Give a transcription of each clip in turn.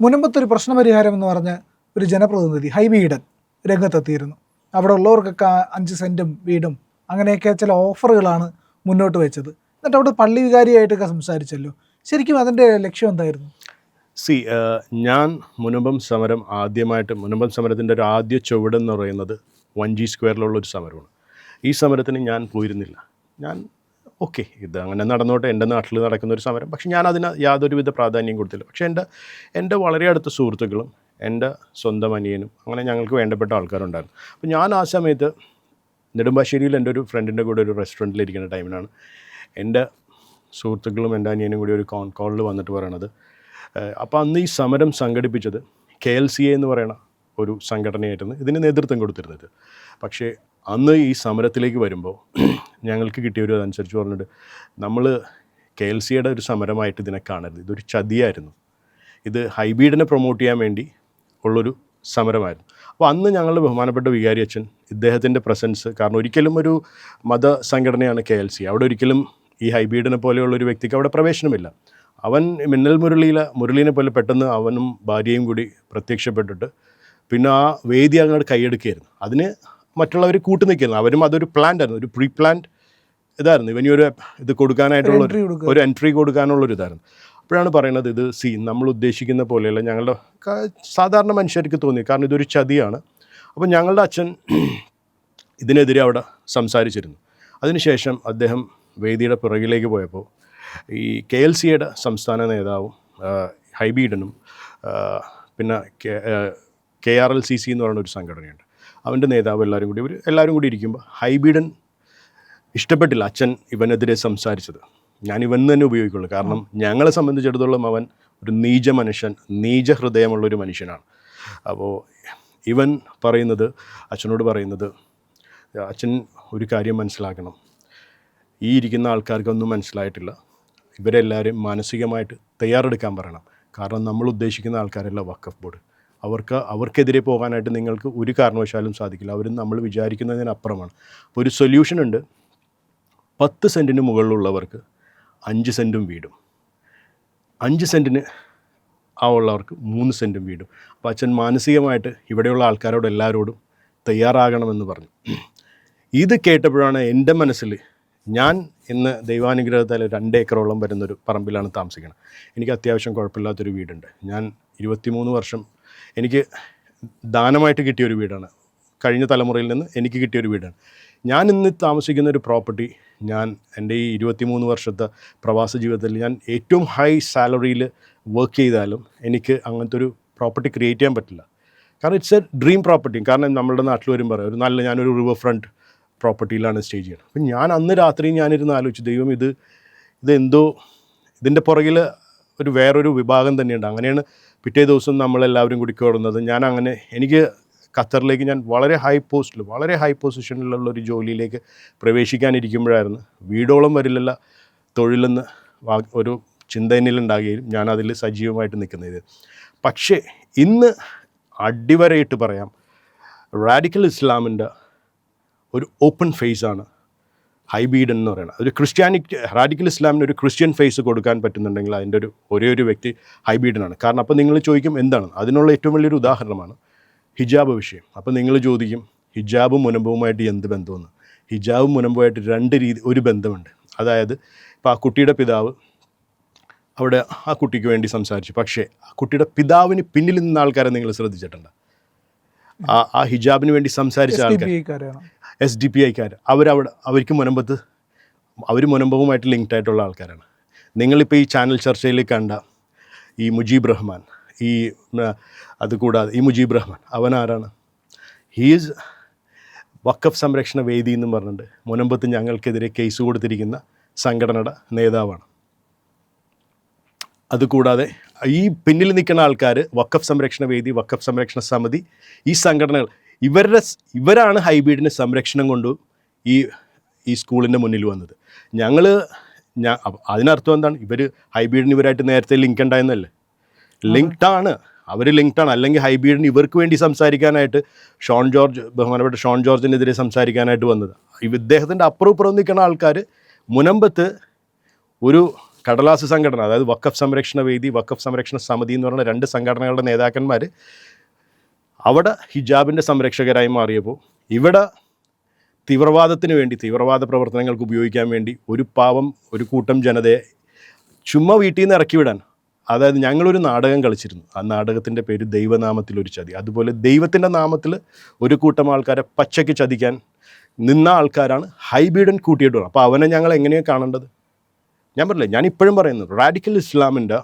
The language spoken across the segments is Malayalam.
മുനമ്പത്തൊരു പ്രശ്നപരിഹാരം എന്ന് പറഞ്ഞ് ഒരു ജനപ്രതിനിധി ഹൈ വീഡൻ രംഗത്തെത്തിയിരുന്നു. അവിടെ ഉള്ളവർക്കൊക്കെ അഞ്ച് സെന്റും വീടും അങ്ങനെയൊക്കെ ചില ഓഫറുകളാണ് മുന്നോട്ട് വെച്ചത്. എന്നിട്ട് അവിടെ പള്ളി വികാരിയായിട്ടൊക്കെ സംസാരിച്ചല്ലോ. ശരിക്കും അതിന്റെ ലക്ഷ്യം എന്തായിരുന്നു? സി ഞാൻ മുനമ്പം സമരം ആദ്യമായിട്ട് മുനമ്പം സമരത്തിന്റെ ഒരു ആദ്യ ചുവടെന്ന് പറയുന്നത് വഞ്ചി സ്ക്വയറിലുള്ള ഒരു സമരമാണ്. ഈ സമരത്തിന് ഞാൻ പോയിരുന്നില്ല. ഞാൻ ഓക്കെ ഇത് അങ്ങനെ നടന്നോട്ടെ. എന്റെ നാട്ടിൽ നടക്കുന്ന ഒരു സമരം. പക്ഷെ ഞാൻ അതിന് യാതൊരുവിധ പ്രാധാന്യം കൊടുത്തില്ല. പക്ഷേ എന്റെ എന്റെ വളരെ അടുത്ത സുഹൃത്തുക്കളും എന്റെ സ്വന്തം അനിയനും അങ്ങനെ ഞങ്ങൾക്ക് വേണ്ടപ്പെട്ട ആൾക്കാരുണ്ടായിരുന്നു. അപ്പോൾ ഞാൻ ആ സമയത്ത് നെടുമ്പാശ്ശേരിയിൽ എന്റെ ഒരു ഫ്രണ്ടിന്റെ കൂടെ ഒരു റെസ്റ്റോറന്റിൽ ഇരിക്കുന്ന ടൈമിനാണ് എന്റെ സുഹൃത്തുക്കളും എന്റെ അനിയനും കൂടി ഒരു കോൺ കോളിൽ വന്നിട്ട് പറയണത്. അപ്പോൾ അന്ന് ഈ സമരം സംഘടിപ്പിച്ചത് കെ എൽ സി എ എന്ന് പറയുന്ന ഒരു സംഘടനയായിരുന്നു ഇതിന് നേതൃത്വം കൊടുത്തിരുന്നത്. പക്ഷേ അന്ന് ഈ സമരത്തിലേക്ക് വരുമ്പോൾ ഞങ്ങൾക്ക് കിട്ടിയ ഒരു അതനുസരിച്ച് പറഞ്ഞിട്ട് നമ്മൾ കെ എൽ സിയുടെ ഒരു സമരമായിട്ട് ഇതിനെ കാണരുത്. ഇതൊരു ചതിയായിരുന്നു. ഇത് ഹൈബീഡിനെ പ്രൊമോട്ട് ചെയ്യാൻ വേണ്ടി ഉള്ളൊരു സമരമായിരുന്നു. അപ്പോൾ അന്ന് ഞങ്ങൾ ബഹുമാനപ്പെട്ട വികാരി അച്ഛൻ ഇദ്ദേഹത്തിന്റെ പ്രസൻസ് കാരണം ഒരിക്കലും ഒരു മത സംഘടനയാണ് കെ എൽ സി. അവിടെ ഒരിക്കലും ഈ ഹൈബീഡിനെ പോലെയുള്ള ഒരു വ്യക്തിക്ക് അവിടെ പ്രവേശനമില്ല. അവൻ മിന്നൽ മുരളിയിലെ മുരളീനെ പോലെ പെട്ടെന്ന് അവനും ഭാര്യയും കൂടി പ്രത്യക്ഷപ്പെട്ടിട്ട് പിന്നെ ആ വേദി അങ്ങോട്ട് കൈയെടുക്കുകയായിരുന്നു. അതിന് മറ്റുള്ളവർ കൂട്ടു നിൽക്കുന്നത് അവരും അതൊരു പ്ലാൻ ആയിരുന്നു. ഒരു പ്രീ പ്ലാന്റ് ഇതായിരുന്നു. ഇവനി ഒരു ഇത് കൊടുക്കാനായിട്ടുള്ള ഒരു എൻട്രി കൊടുക്കാനുള്ള ഒരു ഇതായിരുന്നു. അപ്പോഴാണ് പറയുന്നത് ഇത് സി നമ്മൾ ഉദ്ദേശിക്കുന്ന പോലെയല്ല ഞങ്ങളുടെ സാധാരണ മനുഷ്യർക്ക് തോന്നി. കാരണം ഇതൊരു ചതിയാണ്. അപ്പോൾ ഞങ്ങളുടെ അച്ഛൻ ഇതിനെതിരെ അവിടെ സംസാരിച്ചിരുന്നു. അതിനുശേഷം അദ്ദേഹം വേദിയുടെ പിറകിലേക്ക് പോയപ്പോൾ ഈ കെ എൽ സിയുടെ സംസ്ഥാന നേതാവും ഹൈബീഡനും പിന്നെ K K R L C C എന്ന് പറയുന്ന ഒരു സംഘടനയുണ്ട്. അവന്റെ നേതാവ് എല്ലാവരും കൂടി ഇവർ എല്ലാവരും കൂടി ഇരിക്കുമ്പോൾ ഹൈബീഡൻ ഇഷ്ടപ്പെട്ടില്ല അച്ഛൻ ഇവനെതിരെ സംസാരിച്ചത്. ഞാൻ ഇവൻ തന്നെ ഉപയോഗിക്കുള്ളൂ. കാരണം ഞങ്ങളെ സംബന്ധിച്ചിടത്തോളം അവൻ ഒരു നീച മനുഷ്യൻ നീച ഹൃദയമുള്ള ഒരു മനുഷ്യനാണ്. അപ്പോൾ ഇവൻ പറയുന്നത് അച്ഛനോട് പറയുന്നത് അച്ഛൻ ഒരു കാര്യം മനസ്സിലാക്കണം. ഈ ഇരിക്കുന്ന ആൾക്കാർക്കൊന്നും മനസ്സിലായിട്ടില്ല. ഇവരെല്ലാവരും മാനസികമായിട്ട് തയ്യാറെടുക്കാൻ പറയണം. കാരണം നമ്മൾ ഉദ്ദേശിക്കുന്ന ആൾക്കാരല്ല വക്കഫ് ബോർഡ്. അവർക്ക് അവർക്കെതിരെ പോകാനായിട്ട് നിങ്ങൾക്ക് ഒരു കാരണവശാലും സാധിക്കില്ല. അവർ നമ്മൾ വിചാരിക്കുന്നതിനപ്പുറമാണ്. അപ്പോൾ ഒരു സൊല്യൂഷൻ ഉണ്ട്. പത്ത് സെന്റിന് മുകളിലുള്ളവർക്ക് അഞ്ച് സെന്റും വീടും. അഞ്ച് സെന്റിന് ആ ഉള്ളവർക്ക് മൂന്ന് സെന്റും വീടും. അപ്പോൾ അച്ഛൻ മാനസികമായിട്ട് ഇവിടെയുള്ള ആൾക്കാരോട് എല്ലാവരോടും തയ്യാറാകണമെന്ന് പറഞ്ഞു. ഇത് കേട്ടപ്പോഴാണ് എന്റെ മനസ്സിൽ ഞാൻ ഇന്ന് ദൈവാനുഗ്രഹത്താൽ രണ്ട് ഏക്കറോളം വരുന്നൊരു പറമ്പിലാണ് താമസിക്കുന്നത് എനിക്ക് അത്യാവശ്യം കുഴപ്പമില്ലാത്തൊരു വീടുണ്ട്. ഞാൻ ഇരുപത്തിമൂന്ന് വർഷം എനിക്ക് ദാനമായിട്ട് കിട്ടിയ ഒരു വീടാണ്. കഴിഞ്ഞ തലമുറയിൽ നിന്ന് എനിക്ക് കിട്ടിയ ഒരു വീടാണ്. ഞാൻ ഇന്ന് താമസിക്കുന്ന ഒരു പ്രോപ്പർട്ടി ഞാൻ എന്റെ ഈ ഇരുപത്തിമൂന്ന് വർഷത്തെ പ്രവാസ ജീവിതത്തിൽ ഞാൻ ഏറ്റവും ഹൈ സാലറിയിൽ വർക്ക് ചെയ്താലും എനിക്ക് അങ്ങനത്തെ ഒരു പ്രോപ്പർട്ടി ക്രിയേറ്റ് ചെയ്യാൻ പറ്റില്ല. കാരണം ഇറ്റ്സ് എ ഡ്രീം പ്രോപ്പർട്ടി കാരണം നമ്മളുടെ നാട്ടിൽ വരും പറയാം ഒരു നല്ല ഞാനൊരു റിവർ ഫ്രണ്ട് പ്രോപ്പർട്ടിയിലാണ് സ്റ്റേ ചെയ്യുന്നത് അപ്പം ഞാൻ അന്ന് രാത്രി ഞാനിരുന്ന് ആലോചിച്ചു ദൈവം ഇത് ഇതെന്തോ ഇതിന്റെ പുറകിൽ ഒരു വേറൊരു വിഭാഗം തന്നെയുണ്ട്. അങ്ങനെയാണ് പിറ്റേ ദിവസം നമ്മളെല്ലാവരും കൂടി കയറുന്നത് ഞാൻ അങ്ങനെ എനിക്ക് ഖത്തറിലേക്ക് ഞാൻ വളരെ ഹൈ പോസ്റ്റിൽ വളരെ ഹൈ പൊസിഷനിലുള്ള ഒരു ജോലിയിലേക്ക് പ്രവേശിക്കാനിരിക്കുമ്പോഴായിരുന്നു. വീടോളം വരില്ല തൊഴിലെന്ന് ഒരു ചിന്ത എന്നിലുണ്ടാകുകയും ഞാൻ അതിൽ സജീവമായിട്ട് നിൽക്കുന്നത്. പക്ഷേ ഇന്ന് അടിവരയിട്ട് പറയാം റാഡിക്കൽ ഇസ്ലാമിന്റെ ഒരു ഓപ്പൺ ഫേസ് ആണ് ഹൈബീഡൻ എന്ന് പറയുന്നത്. ഒരു ക്രിസ്ത്യാനിക് റാഡിക്കൽ ഇസ്ലാമിന് ഒരു ക്രിസ്ത്യൻ ഫേസ് കൊടുക്കാൻ പറ്റുന്നുണ്ടെങ്കിൽ അതിന്റെ ഒരു ഒരേ ഒരു വ്യക്തി ഹൈബീഡനാണ്. കാരണം അപ്പോൾ നിങ്ങൾ ചോദിക്കും എന്താണ്? അതിനുള്ള ഏറ്റവും വലിയൊരു ഉദാഹരണമാണ് ഹിജാബ് വിഷയം. അപ്പോൾ നിങ്ങൾ ചോദിക്കും ഹിജാബും മുനമ്പവുമായിട്ട് എന്ത് ബന്ധമെന്ന്? ഹിജാബും മുനമ്പുമായിട്ട് രണ്ട് രീതി ഒരു ബന്ധമുണ്ട്. അതായത് ഇപ്പോൾ ആ കുട്ടിയുടെ പിതാവ് അവിടെ ആ കുട്ടിക്ക് വേണ്ടി സംസാരിച്ചു. പക്ഷേ ആ കുട്ടിയുടെ പിതാവിന് പിന്നിൽ നിന്ന ആൾക്കാരെ നിങ്ങൾ ശ്രദ്ധിച്ചിട്ടുണ്ട്? ആ ആ ഹിജാബിന് വേണ്ടി സംസാരിച്ച ആൾക്കാർ. എസ് ഡി പി ഐക്കാർ അവരവിടെ അവർക്ക് മുനമ്പത്ത് അവർ മുനമ്പവുമായിട്ട് ലിങ്ക്ഡ് ആയിട്ടുള്ള ആൾക്കാരാണ്. നിങ്ങളിപ്പോൾ ഈ ചാനൽ ചർച്ചയിൽ കണ്ട ഈ മുജീബ് റഹ്മാൻ ഈ അതുകൂടാതെ ഈ മുജീബ് റഹ്മാൻ അവൻ ആരാണ് ഹീസ് വക്കഫ് സംരക്ഷണ വേദി എന്നും പറഞ്ഞിട്ട് മുനമ്പത്ത് ഞങ്ങൾക്കെതിരെ കേസ് കൊടുത്തിരിക്കുന്ന സംഘടനയുടെ നേതാവാണ്. അതുകൂടാതെ ഈ പിന്നിൽ നിൽക്കുന്ന ആൾക്കാർ വക്കഫ് സംരക്ഷണ വേദി വക്കഫ് സംരക്ഷണ സമിതി ഈ സംഘടനകൾ ഇവരുടെ ഇവരാണ് ഹൈബ്രിഡിന് സംരക്ഷണം കൊണ്ട് ഈ ഈ സ്കൂളിന്റെ മുന്നിൽ വന്നത്. ഞങ്ങൾ ഞാൻ അതിനർത്ഥം എന്താണ്? ഇവർ ഹൈബ്രിഡിന് ഇവരായിട്ട് നേരത്തെ ലിങ്ക് ഉണ്ടായെന്നല്ലേ ലിങ്ക്ഡ് ആണ് അവർ ലിങ്ക്ഡ് ആണ് അല്ലെങ്കിൽ ഹൈബ്രിഡിന് ഇവർക്ക് വേണ്ടി സംസാരിക്കാനായിട്ട് ഷോൺ ജോർജ് ബഹുമാനപ്പെട്ട ഷോൺ ജോർജിനെതിരെ സംസാരിക്കാനായിട്ട് വന്നത്. ഇദ്ദേഹത്തിന്റെ അപ്പുറം ഇപ്പുറം നിൽക്കുന്ന ആൾക്കാർ മുനമ്പത്ത് ഒരു കടലാസ് സംഘടന അതായത് വക്കഫ് സംരക്ഷണ വേദി വക്കഫ് സംരക്ഷണ സമിതി എന്ന് പറയുന്ന രണ്ട് സംഘടനകളുടെ നേതാക്കന്മാർ അവിടെ ഹിജാബിന്റെ സംരക്ഷകരായി മാറിയപ്പോൾ ഇവിടെ തീവ്രവാദത്തിന് വേണ്ടി തീവ്രവാദ പ്രവർത്തനങ്ങൾക്ക് ഉപയോഗിക്കാൻ വേണ്ടി ഒരു പാവം ഒരു കൂട്ടം ജനതയെ ചുമ്മാ വീട്ടിൽ നിന്ന് ഇറക്കി വിടാൻ. അതായത് ഞങ്ങളൊരു നാടകം കളിച്ചിരുന്നു. ആ നാടകത്തിന്റെ പേര് ദൈവനാമത്തിൽ ഒരു ചതി. അതുപോലെ ദൈവത്തിന്റെ നാമത്തിൽ ഒരു കൂട്ടം ആൾക്കാരെ പച്ചയ്ക്ക് ചതിക്കാൻ നിന്ന ആൾക്കാരാണ് ഹൈബീഡൻ കൂട്ടിയിട്ട് അപ്പോൾ അവനെ ഞങ്ങൾ എങ്ങനെയാണ് കാണേണ്ടത്? ഞാൻ പറഞ്ഞില്ലേ ഞാൻ ഇപ്പോഴും പറയുന്നു റാഡിക്കൽ ഇസ്ലാമിന്റെ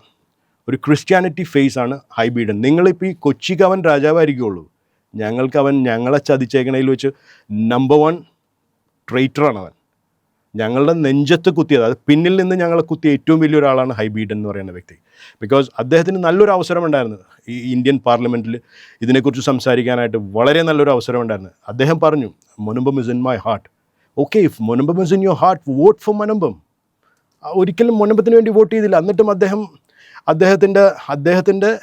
ഒരു ക്രിസ്ത്യാനിറ്റി ഫേസ് ആണ് ഹൈബീഡൻ നിങ്ങളിപ്പോൾ ഈ കൊച്ചിക്ക് അവൻ രാജാവായിരിക്കുള്ളൂ. ഞങ്ങൾക്ക് അവൻ ഞങ്ങളെ ചതിച്ചേക്കണയിൽ വെച്ച് നമ്പർ വൺ ട്രേറ്ററാണ് അവൻ. ഞങ്ങളുടെ നെഞ്ചത്ത് കുത്തിയത് അത് പിന്നിൽ നിന്ന് ഞങ്ങളെ കുത്തിയ ഏറ്റവും വലിയൊരാളാണ് ഹൈബീഡൻ എന്ന് പറയുന്ന വ്യക്തി. ബിക്കോസ് അദ്ദേഹത്തിന് നല്ലൊരു അവസരമുണ്ടായിരുന്നു ഈ ഇന്ത്യൻ പാർലമെന്റിൽ ഇതിനെക്കുറിച്ച് സംസാരിക്കാനായിട്ട് വളരെ നല്ലൊരു അവസരമുണ്ടായിരുന്നു അദ്ദേഹം പറഞ്ഞു Munambam is in my heart okay if Munambam is in your heart vote for Munambam ഒരിക്കലും മൊനുമ്പത്തിന് വേണ്ടി വോട്ട് ചെയ്തില്ല. എന്നിട്ടും അദ്ദേഹം അദ്ദേഹത്തിന്റെ അദ്ദേഹത്തിന്റെ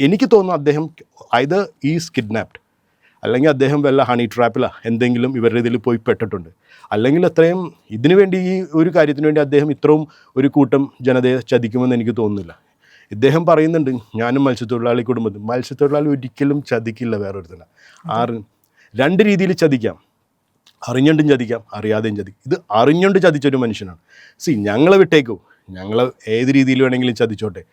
എനിക്ക് തോന്നുന്നു അദ്ദേഹം ഇത് ഈസ് കിഡ്നാപ്ഡ് അല്ലെങ്കിൽ അദ്ദേഹം വല്ല ഹണി ട്രാപ്പിലാ എന്തെങ്കിലും ഇവരുടെ ഇതിൽ പോയി പെട്ടിട്ടുണ്ട്. അല്ലെങ്കിൽ അത്രയും ഇതിനു വേണ്ടി ഈ ഒരു കാര്യത്തിന് വേണ്ടി അദ്ദേഹം ഇത്രയും ഒരു കൂട്ടം ജനതയെ ചതിക്കുമെന്ന് എനിക്ക് തോന്നുന്നില്ല. ഇദ്ദേഹം പറയുന്നുണ്ട് ഞാനും മത്സ്യത്തൊഴിലാളി കുടുംബത്തിൽ മത്സ്യത്തൊഴിലാളി ഒരിക്കലും ചതിക്കില്ല വേറൊരുത്തനെ. ആറ് രണ്ട് രീതിയിൽ ചതിക്കാം. അറിഞ്ഞുകൊണ്ടും ചതിക്കാം അറിയാതെയും ചതിക്കും. ഇത് അറിഞ്ഞുകൊണ്ട് ചതിച്ചൊരു മനുഷ്യനാണ്. സി ഞങ്ങളെ വിട്ടേക്കൂ. ഞങ്ങൾ ഏത് രീതിയിൽ വേണമെങ്കിലും ചതിച്ചോട്ടെ.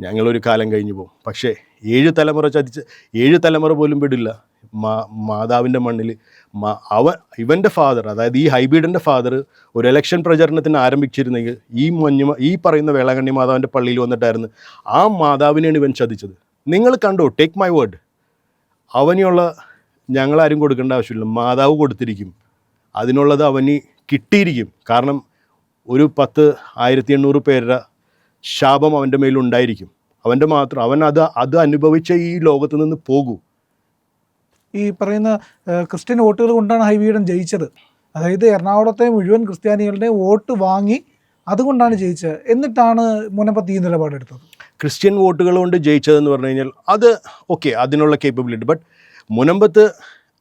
ഞങ്ങളൊരു കാലം കഴിഞ്ഞു പോകും. പക്ഷേ ഏഴ് തലമുറ ചതിച്ച് ഏഴ് തലമുറ പോലും വിടില്ല. മാ മാതാവിന്റെ മണ്ണിൽ മാ അവൻ ഇവന്റെ ഫാദർ അതായത് ഈ ഹൈബീഡിന്റെ ഫാദർ ഒരു എലക്ഷൻ പ്രചരണത്തിന് ആരംഭിച്ചിരുന്നെങ്കിൽ ഈ മഞ്ഞു ഈ പറയുന്ന വേളാങ്കണ്ണി മാതാവിന്റെ പള്ളിയിൽ വന്നിട്ടായിരുന്നു ആ മാതാവിനെയാണ് ഇവൻ ചതിച്ചത്. നിങ്ങൾ കണ്ടോ? ടേക്ക് മൈ വേർഡ് അവനുള്ള ഞങ്ങളാരും കൊടുക്കേണ്ട ആവശ്യമില്ല. മാതാവ് കൊടുത്തിരിക്കും. അതിനുള്ളത് അവന് കിട്ടിയിരിക്കും. കാരണം ഒരു പത്ത് ആയിരത്തി എണ്ണൂറ് പേരുടെ ശാപം അവന്റെ മേലുണ്ടായിരിക്കും അവന്റെ മാത്രം അവൻ അത് അത് അനുഭവിച്ച ഈ ലോകത്ത് നിന്ന് പോകൂ. ഈ പറയുന്ന ക്രിസ്ത്യൻ വോട്ടുകൾ കൊണ്ടാണ് ഹൈവീഡൻ ജയിച്ചത്. അതായത് എറണാകുളത്തെ മുഴുവൻ ക്രിസ്ത്യാനികളുടെ വോട്ട് വാങ്ങി അതുകൊണ്ടാണ് ജയിച്ചത്. എന്നിട്ടാണ് മുനമ്പത്ത് ഈ നിലപാടെടുത്തത്. ക്രിസ്ത്യൻ വോട്ടുകൾ കൊണ്ട് ജയിച്ചതെന്ന് പറഞ്ഞു കഴിഞ്ഞാൽ അത് ഓക്കെ അതിനുള്ള കേപ്പബിലിറ്റി ബട്ട് മുനമ്പത്ത്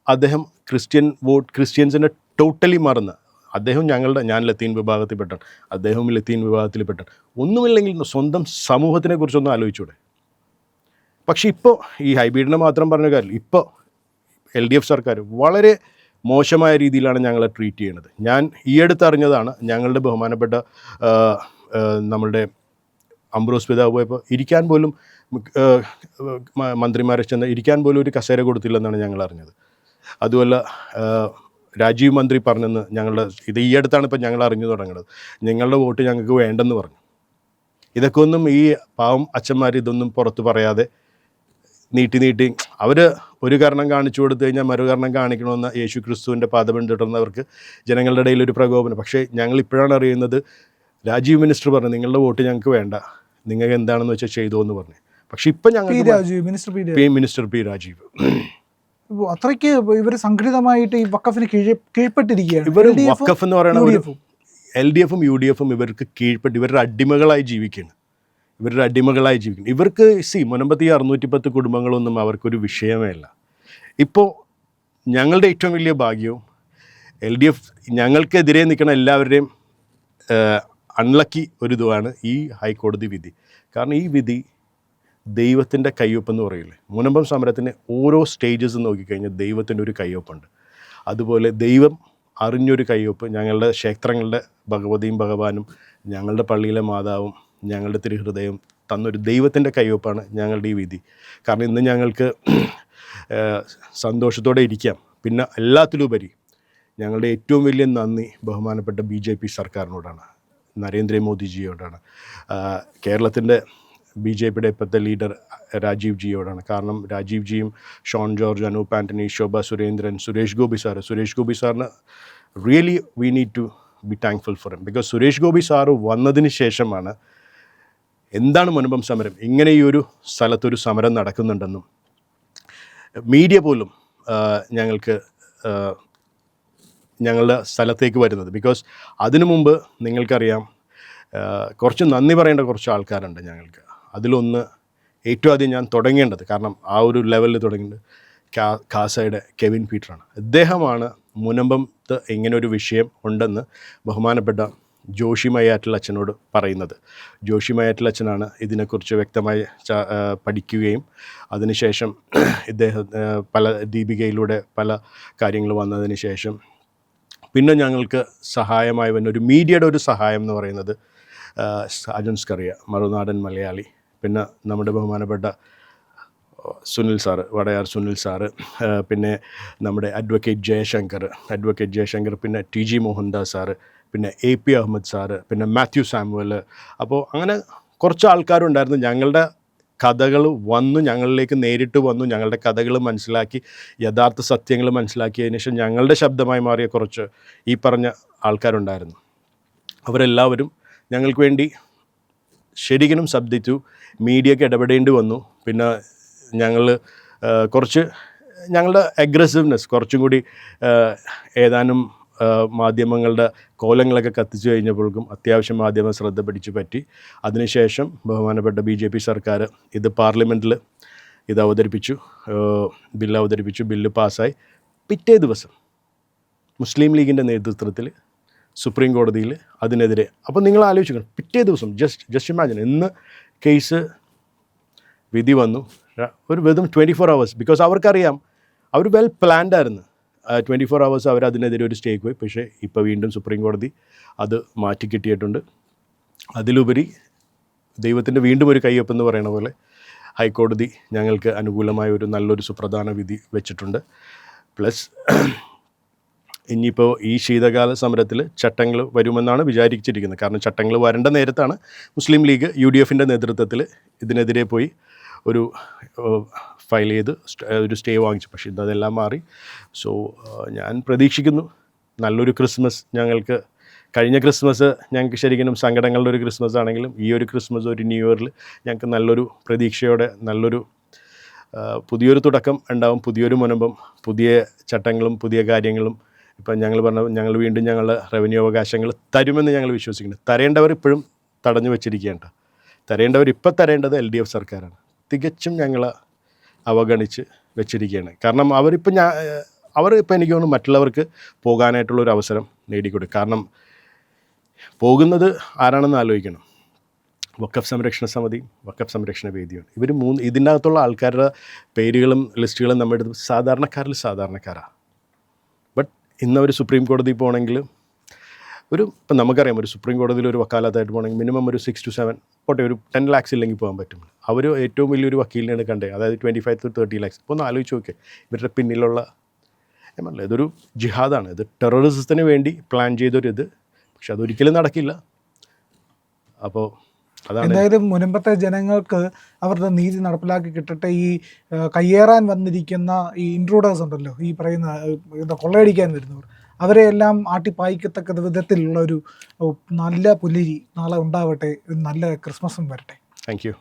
അദ്ദേഹം ക്രിസ്ത്യൻ വോട്ട് ക്രിസ്ത്യൻസിനെ ടോട്ടലി മറന്ന്. അദ്ദേഹം ഞങ്ങളുടെ ഞാൻ ലത്തീൻ വിഭാഗത്തിൽപ്പെട്ടാണ് അദ്ദേഹവും ലത്തീൻ വിഭാഗത്തിൽപ്പെട്ടാണ് ഒന്നുമില്ലെങ്കിൽ സ്വന്തം സമൂഹത്തിനെ കുറിച്ചൊന്ന് ആലോചിച്ചൂടെ. പക്ഷേ ഇപ്പോൾ ഈ ഹൈബ്രിഡിനെ മാത്രം പറഞ്ഞ കാര്യം ഇപ്പോൾ എൽ ഡി എഫ് സർക്കാർ വളരെ മോശമായ രീതിയിലാണ് ഞങ്ങളെ ട്രീറ്റ് ചെയ്യുന്നത് ഞാൻ ഈ അടുത്ത് അറിഞ്ഞതാണ് ഞങ്ങളുടെ ബഹുമാനപ്പെട്ട നമ്മളുടെ അംബ്രോസ് പിതാവ് പോയപ്പോൾ ഇരിക്കാൻ പോലും മന്ത്രിമാരെ ചെന്ന് ഇരിക്കാൻ പോലും ഒരു കസേര കൊടുത്തില്ലെന്നാണ് ഞങ്ങൾ അറിഞ്ഞത്. അതുമല്ല രാജീവ് മന്ത്രി പറഞ്ഞെന്ന് ഞങ്ങളുടെ ഇത് ഈ അടുത്താണ് ഇപ്പം ഞങ്ങൾ അറിഞ്ഞു തുടങ്ങുന്നത് നിങ്ങളുടെ വോട്ട് ഞങ്ങൾക്ക് വേണ്ടെന്ന് പറഞ്ഞു. ഇതൊക്കെ ഒന്നും ഈ പാവം അച്ഛന്മാർ ഇതൊന്നും പുറത്തു പറയാതെ നീട്ടി നീട്ടി അവർ ഒരു കാരണം കാണിച്ചു കൊടുത്തു കഴിഞ്ഞാൽ മറു കാരണം കാണിക്കണമെന്ന യേശു ക്രിസ്തുവിന്റെ പിന്തുടർന്നവർക്ക് ജനങ്ങളുടെ ഇടയിൽ ഒരു പ്രകോപനം. പക്ഷേ ഞങ്ങൾ ഇപ്പോഴാണ് അറിയുന്നത് രാജീവ് മിനിസ്റ്റർ പറഞ്ഞു നിങ്ങളുടെ വോട്ട് ഞങ്ങൾക്ക് വേണ്ട. നിങ്ങൾക്ക് എന്താണെന്ന് വെച്ചാൽ ചെയ്തു എന്ന് പറഞ്ഞു. പക്ഷേ ഇപ്പം ഞങ്ങൾ Rajeev minister P Rajeev. Minister P Rajeev. അത്രയ്ക്ക് ഇവർ സംഘടിതമായിട്ട് ഈ വക്കഫിന് കീഴ് കീഴ്പ്പെട്ടിരിക്കുകയാണ്. ഇവർ വക്കഫ് എന്ന് പറയുന്ന ഒരു UDF ഉം. എൽ ഡി എഫും യു ഡി എഫും ഇവർക്ക് കീഴ്പ്പെട്ട് ഇവരുടെ അടിമകളായി ജീവിക്കുകയാണ്. ഇവരുടെ അടിമകളായി ജീവിക്കുന്നു ഇവർക്ക് സി മുനമ്പത്തി അറുന്നൂറ്റി പത്ത് കുടുംബങ്ങളൊന്നും അവർക്കൊരു വിഷയമേ അല്ല. ഇപ്പോൾ ഞങ്ങളുടെ ഏറ്റവും വലിയ ഭാഗ്യവും എൽ ഡി എഫ് ഞങ്ങൾക്കെതിരെ നിൽക്കുന്ന എല്ലാവരുടെയും അൺലക്കി ഒരു ഇതുമാണ് ഈ ഹൈക്കോടതി വിധി. കാരണം ഈ വിധി ദൈവത്തിന്റെ കയ്യൊപ്പ് എന്ന് പറയില്ലേ? മുനമ്പം സമരത്തിന് ഓരോ സ്റ്റേജസ് നോക്കിക്കഴിഞ്ഞാൽ ദൈവത്തിന്റെ ഒരു കയ്യൊപ്പുണ്ട്. അതുപോലെ ദൈവം അറിഞ്ഞൊരു കയ്യൊപ്പ് ഞങ്ങളുടെ ക്ഷേത്രങ്ങളുടെ ഭഗവതിയും ഭഗവാനും ഞങ്ങളുടെ പള്ളിയിലെ മാതാവും ഞങ്ങളുടെ തിരുഹൃദയം തന്നൊരു ദൈവത്തിന്റെ കയ്യൊപ്പാണ് ഞങ്ങളുടെ ഈ വിധി. കാരണം ഇന്ന് ഞങ്ങൾക്ക് സന്തോഷത്തോടെ ഇരിക്കാം. പിന്നെ എല്ലാത്തിലുപരി ഞങ്ങളുടെ ഏറ്റവും വലിയ നന്ദി ബഹുമാനപ്പെട്ട ബി ജെ പി സർക്കാരിനോടാണ് നരേന്ദ്രമോദിജിയോടാണ്. കേരളത്തിന്റെ ബി ജെ പിയുടെ ഇപ്പോഴത്തെ ലീഡർ രാജീവ് ജിയോടാണ്. കാരണം രാജീവ് ജിയും ഷോൺ ജോർജ് അനൂപ് ആന്റണി ശോഭ സുരേന്ദ്രൻ സുരേഷ് ഗോപി സാറ്. സുരേഷ് ഗോപി സാറിന് really we need to be thankful for M because Suresh Gopi sir വന്നതിന് ശേഷമാണ് എന്താണ് മുൻപം സമരം? ഇങ്ങനെ ഈ ഒരു സ്ഥലത്തൊരു സമരം നടക്കുന്നുണ്ടെന്നും മീഡിയ പോലും ഞങ്ങൾക്ക് ഞങ്ങളുടെ സ്ഥലത്തേക്ക് വരുന്നത്. ബിക്കോസ് അതിനു മുമ്പ് നിങ്ങൾക്കറിയാം കുറച്ച് നന്ദി പറയേണ്ട കുറച്ച് ആൾക്കാരുണ്ട് ഞങ്ങൾക്ക്. അതിലൊന്ന് ഏറ്റവും ആദ്യം ഞാൻ തുടങ്ങേണ്ടത് കാരണം ആ ഒരു ലെവലിൽ തുടങ്ങേണ്ടത് കാ കാസയുടെ കെവിൻ പീറ്ററാണ്. അദ്ദേഹമാണ് മുനമ്പത്ത് ഇങ്ങനെ ഒരു വിഷയം ഉണ്ടെന്ന് ബഹുമാനപ്പെട്ട ജോഷി മയ്യാറ്റിൽ അച്ഛനോട് പറയുന്നത്. ജോഷി മയ്യാറ്റിൽ അച്ഛനാണ് ഇതിനെക്കുറിച്ച് വ്യക്തമായി പഠിക്കുകയും അതിനുശേഷം ഇദ്ദേഹം പല ദീപികയിലൂടെ പല കാര്യങ്ങൾ വന്നതിന് ശേഷം പിന്നെ ഞങ്ങൾക്ക് സഹായമായി വന്ന ഒരു മീഡിയയുടെ ഒരു സഹായം എന്ന് പറയുന്നത് അജൻസ് കറിയ മറുനാടൻ മലയാളി. പിന്നെ നമ്മുടെ ബഹുമാനപ്പെട്ട സുനിൽ സാറ് വടയാർ സുനിൽ സാറ് പിന്നെ നമ്മുടെ അഡ്വക്കേറ്റ് ജയശങ്കർ അഡ്വക്കേറ്റ് ജയശങ്കർ പിന്നെ ടി ജി മോഹൻദാസ് സാറ് പിന്നെ എ പി അഹമ്മദ് സാറ് പിന്നെ മാത്യു സാമുവൽ അപ്പോൾ അങ്ങനെ കുറച്ച് ആൾക്കാരുണ്ടായിരുന്നു. ഞങ്ങളുടെ കഥകൾ വന്നു ഞങ്ങളിലേക്ക് നേരിട്ട് വന്നു ഞങ്ങളുടെ കഥകൾ മനസ്സിലാക്കി യഥാർത്ഥ സത്യങ്ങൾ മനസ്സിലാക്കിയതിന് ശേഷം ഞങ്ങളുടെ ശബ്ദമായി മാറിയ കുറച്ച് ഈ പറഞ്ഞ ആൾക്കാരുണ്ടായിരുന്നു. അവരെല്ലാവരും ഞങ്ങൾക്ക് വേണ്ടി ശരിക്കും ശബ്ദിച്ചു. മീഡിയക്ക് ഇടപെടേണ്ടി വന്നു. പിന്നെ ഞങ്ങൾ കുറച്ച് ഞങ്ങളുടെ അഗ്രസീവ്നെസ് കുറച്ചും കൂടി ഏതാനും മാധ്യമങ്ങളുടെ കോലങ്ങളൊക്കെ കത്തിച്ചു കഴിഞ്ഞപ്പോഴേക്കും അത്യാവശ്യം മാധ്യമ ശ്രദ്ധ പിടിച്ചു പറ്റി. അതിനുശേഷം ബഹുമാനപ്പെട്ട ബി ജെ പി സർക്കാർ ഇത് പാർലമെന്റിൽ ഇത് അവതരിപ്പിച്ചു. ബില്ല് അവതരിപ്പിച്ചു. ബില്ല് പാസ്സായി. പിറ്റേ ദിവസം മുസ്ലിം ലീഗിന്റെ നേതൃത്വത്തിൽ സുപ്രീം കോടതിയിൽ അതിനെതിരെ അപ്പോൾ നിങ്ങൾ ആലോചിക്കണം പിറ്റേ ദിവസം ജസ്റ്റ് ജസ്റ്റ് ഇമാജിൻ ഇന്ന് കേസ് വിധി വന്നു. ഒരു വെറും ട്വന്റി ഫോർ അവേഴ്സ് ബിക്കോസ് അവർക്കറിയാം അവർ വെൽ പ്ലാൻഡ് ആയിരുന്നു. ട്വന്റി ഫോർ അവേഴ്സ് അവർ അതിനെതിരെ ഒരു സ്റ്റേക്ക് പോയി. പക്ഷേ ഇപ്പോൾ വീണ്ടും സുപ്രീം കോടതി അത് മാറ്റി കിട്ടിയിട്ടുണ്ട്. അതിലുപരി ദൈവത്തിന്റെ വീണ്ടും ഒരു കയ്യൊപ്പ് എന്ന് പറയുന്ന പോലെ ഹൈക്കോടതി ഞങ്ങൾക്ക് അനുകൂലമായ ഒരു നല്ലൊരു സുപ്രധാന വിധി വെച്ചിട്ടുണ്ട്. പ്ലസ് ഇനിയിപ്പോൾ ഈ ശീതകാല സമരത്തിൽ ചട്ടങ്ങൾ വരുമെന്നാണ് വിചാരിച്ചിരിക്കുന്നത്. കാരണം ചട്ടങ്ങൾ വരേണ്ട നേരത്താണ് മുസ്ലിം ലീഗ് യു ഡി എഫിന്റെ നേതൃത്വത്തിൽ ഇതിനെതിരെ പോയി ഒരു ഫയൽ ചെയ്ത് ഒരു സ്റ്റേ വാങ്ങിച്ചു. പക്ഷേ ഇതെല്ലാം മാറി. സോ ഞാൻ പ്രതീക്ഷിക്കുന്നു നല്ലൊരു ക്രിസ്മസ് ഞങ്ങൾക്ക്. കഴിഞ്ഞ ക്രിസ്മസ് ഞങ്ങൾക്ക് ശരിക്കും സങ്കടങ്ങളുടെ ഒരു ക്രിസ്മസ് ആണെങ്കിലും ഈ ഒരു ക്രിസ്മസ് ഒരു ന്യൂ ഇയറിൽ ഞങ്ങൾക്ക് നല്ലൊരു പ്രതീക്ഷയോടെ നല്ലൊരു പുതിയൊരു തുടക്കം ഉണ്ടാവും പുതിയൊരു മുനമ്പം പുതിയ ചട്ടങ്ങളും പുതിയ കാര്യങ്ങളും ഇപ്പം ഞങ്ങൾ പറഞ്ഞ ഞങ്ങൾ വീണ്ടും ഞങ്ങളുടെ റവന്യൂ അവകാശങ്ങൾ തരുമെന്ന് ഞങ്ങൾ വിശ്വസിക്കുന്നു. തരേണ്ടവർ ഇപ്പോഴും തടഞ്ഞു വെച്ചിരിക്കുകയാണ് തരേണ്ടവർ ഇപ്പം തരേണ്ടത് എൽ ഡി എഫ് സർക്കാരാണ്. തികച്ചും ഞങ്ങൾ അവഗണിച്ച് വെച്ചിരിക്കുകയാണ്. കാരണം അവരിപ്പോൾ ഞാൻ അവർ ഇപ്പം എനിക്ക് തോന്നുന്നു മറ്റുള്ളവർക്ക് പോകാനായിട്ടുള്ളൊരു അവസരം നേടിക്കൊടുക്കും. കാരണം പോകുന്നത് ആരാണെന്ന് ആലോചിക്കണം. വക്കഫ് സംരക്ഷണ സമിതി വക്കഫ് സംരക്ഷണ വേദിയാണ്. ഇവർ മൂന്ന് ഇതിനകത്തുള്ള ആൾക്കാരുടെ പേരുകളും ലിസ്റ്റുകളും നമ്മുടെ സാധാരണക്കാരിൽ സാധാരണക്കാരാണ് ഇന്ന് അവർ സുപ്രീം കോടതി പോകണമെങ്കിൽ ഒരു ഇപ്പം നമുക്കറിയാം ഒരു സുപ്രീം കോടതിയിൽ ഒരു വക്കാലത്തായിട്ട് പോകണമെങ്കിൽ മിനിമം ഒരു സിക്സ് ടു സെവൻ പോട്ടെ ഒരു ടെൻ ലാക്സ് ഇല്ലെങ്കിൽ പോകാൻ പറ്റും. അവർ ഏറ്റവും വലിയൊരു വക്കീലിനെയാണ് കണ്ടത് അതായത് twenty five to thirty lakhs ഇപ്പോൾ ഒന്ന് ആലോചിച്ച് നോക്കേ ഇവരുടെ പിന്നിലുള്ള എന്നല്ല ഇതൊരു ജിഹാദാണ്. ഇത് ടെററിസത്തിന് വേണ്ടി പ്ലാൻ ചെയ്തൊരിത്. പക്ഷെ അതൊരിക്കലും നടക്കില്ല. അപ്പോൾ എന്തായാലും മുൻപത്തെ ജനങ്ങൾക്ക് അവരുടെ നീതി നടപ്പിലാക്കി കിട്ടട്ടെ. ഈ കയ്യേറാൻ വന്നിരിക്കുന്ന ഈ ഇൻട്രൂഡേഴ്സ് ഉണ്ടല്ലോ ഈ പറയുന്ന എന്താ കൊള്ളയടിക്കാൻ വരുന്നവർ അവരെ എല്ലാം ആട്ടിപ്പായിക്കത്തക്ക വിധത്തിലുള്ള ഒരു നല്ല പുലരി നാളെ ഉണ്ടാവട്ടെ. നല്ല ക്രിസ്മസും വരട്ടെ. Thank you